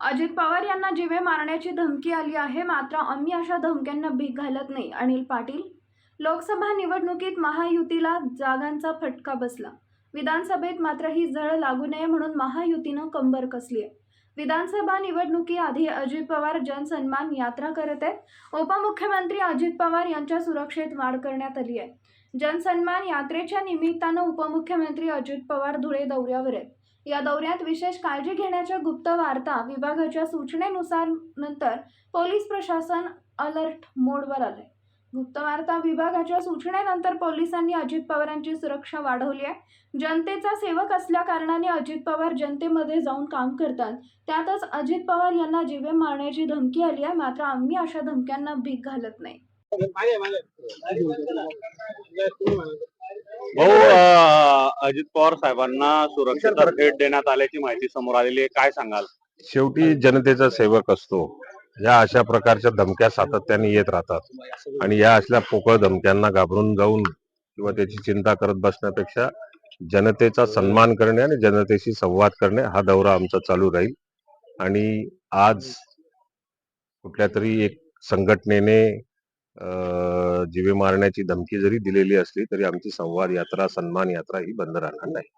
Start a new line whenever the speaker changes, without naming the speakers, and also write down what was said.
अजित पवार यांना जिवे मारण्याची धमकी आली आहे मात्र आम्ही अशा धमक्यांना भीक घालत नाही. अनिल पाटील लोकसभा निवडणुकीत महायुतीला जागांचा फटका बसला. विधानसभेत मात्र ही झळ लागू नये म्हणून महायुतीनं कंबर कसली आहे. विधानसभा निवडणुकीआधी अजित पवार जनसन्मान यात्रा करत आहेत. उपमुख्यमंत्री अजित पवार यांच्या सुरक्षेत वाढ करण्यात आली आहे. जनसन्मान यात्रेच्या निमित्तानं उपमुख्यमंत्री अजित पवार धुळे दौऱ्यावर आहेत. या दौऱ्यात विशेष काळजी घेण्याच्या गुप्त वार्ता विभागाच्या सूचनेनुसार नंतर पोलीस प्रशासन अलर्ट मोडवर आलंय. गुप्त वार्ता विभागाच्या सूचनेनंतर पोलिसांनी अजित पवारांची सुरक्षा वाढवली आहे. जनतेचा सेवक असल्या कारणाने अजित पवार जनतेमध्ये जाऊन काम करतात. त्यातच अजित पवार यांना जीवे मारण्याची धमकी आली आहे. मात्र आम्ही अशा धमक्यांना भीक घालत नाही.
भाऊ अजित पवार साहेबांना सुरक्षेचा भेट देण्यात आल्याची माहिती समोर आलेली आहे. काय सांगाल?
शेवटी जनतेचा सेवक असतो. या अशा प्रकारच्या धमक्या सातत्याने येत राहतात. आणि या असल्या पोकळ धमक्यांना घाबरून जाऊन किंवा त्याची चिंता करत बसण्यापेक्षा जनतेचा सन्मान करणे आणि जनतेशी संवाद करणे हा दौरा आमचा चालू राहील. आणि आज कुठल्या तरी एक संघटनेने जीवे मारण्याची धमकी जरी दिलेली असली तरी आमची संवाद यात्रा सन्मान यात्रा ही बंद राहणार नाही.